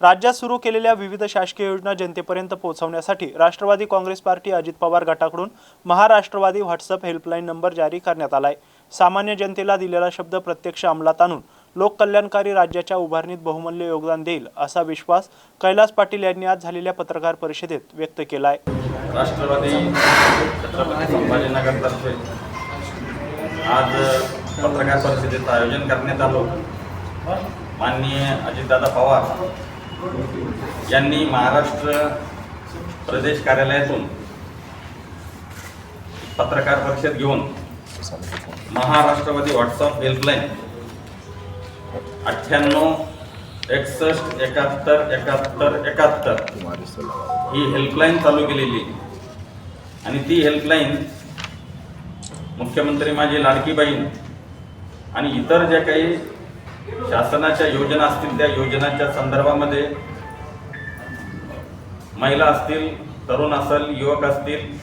राज्यात सुरू केलेल्या विविध शासकीय योजना जनतेपर्यंत पोहोचवण्यासाठी राष्ट्रवादी काँग्रेस पार्टी अजित पवार गटाकडून महाराष्ट्रवादी व्हॉट्सअप हेल्पलाईन नंबर जारी करण्यात आलाय. सामान्य जनतेला दिलेला शब्द प्रत्यक्ष अंमलात आणून लोककल्याणकारी राज्याच्या उभारणीत बहुमूल्य योगदान देईल असा विश्वास कैलास पाटील यांनी आज झालेल्या पत्रकार परिषदेत व्यक्त केला आहे राष्ट्रवादी छत्रपती संभाजीनगरतर्फे आज पत्रकार परिषदेचं आयोजन करण्यात आलं. माननीय अजितदादा पवार यांनी महाराष्ट्र प्रदेश कार्यालयातून पत्रकार परिषद घेऊन महाराष्ट्रवादी व्हॉट्सअप हेल्पलाईन अठ्ठ्याण्णव एकसष्ट एकाहत्तर एकाहत्तर एकाहत्तर ही हेल्पलाईन चालू केलेली. आणि ती हेल्पलाईन मुख्यमंत्री माझी लाडकी बहीण आणि इतर ज्या काही शासनाच्या योजना असतील त्या योजनांच्या संदर्भामध्ये महिला असतील तरुण असेल युवक असतील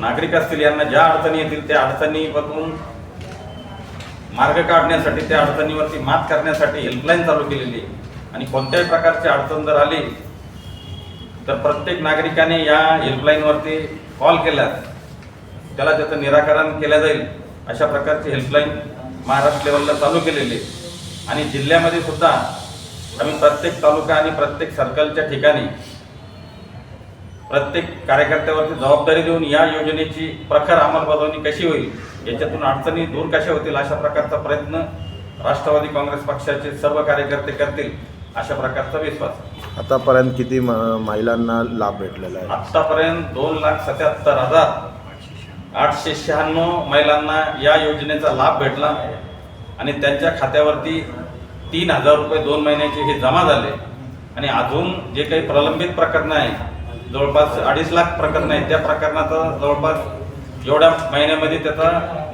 नागरिक असतील यांना ज्या अडचणी येतील त्या अडचणीपासून मार्ग काढण्यासाठी त्या अडचणीवरती मात करण्यासाठी हेल्पलाईन चालू केलेली आहे. आणि कोणत्याही प्रकारची अडचण जर आली तर प्रत्येक नागरिकाने या हेल्पलाईनवरती कॉल. केल्यास त्याला त्याचं निराकरण केलं जाईल. अशा प्रकारची हेल्पलाईन महाराष्ट्र लेवलला चालू केलेली आहे. आणि जिल्ह्यामध्ये सुद्धा आम्ही प्रत्येक तालुका आणि प्रत्येक सर्कलच्या ठिकाणी प्रत्येक कार्यकर्त्यावरती जबाबदारी देऊन या योजनेची प्रखर अंमलबजावणी कशी होईल याच्यातून अडचणी दूर कशा होतील अशा प्रकारचा प्रयत्न राष्ट्रवादी काँग्रेस पक्षाचे सर्व कार्यकर्ते करतील अशा प्रकारचा विश्वास. आतापर्यंत किती महिलांना लाभ भेटलेला आहे? आतापर्यंत दोन लाख सत्याहत्तर हजार आठशे शहाण्णव महिलांना या योजनेचा लाभ भेटला आणि त्यांच्या खात्यावरती तीन हजार रुपये दोन महिन्याचे हे जमा झाले. आणि अजून जे काही प्रलंबित प्रकरणं आहे जवळपास अडीच लाख प्रकरणं आहेत. त्या प्रकरणाचा जवळपास एवढ्या महिन्यामध्ये त्याचा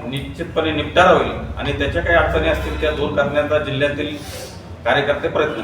निश्चितपणे निपटारा होईल आणि त्याच्या काही अडचणी असतील त्या दूर करण्याचा जिल्ह्यातील कार्यकर्ते प्रयत्न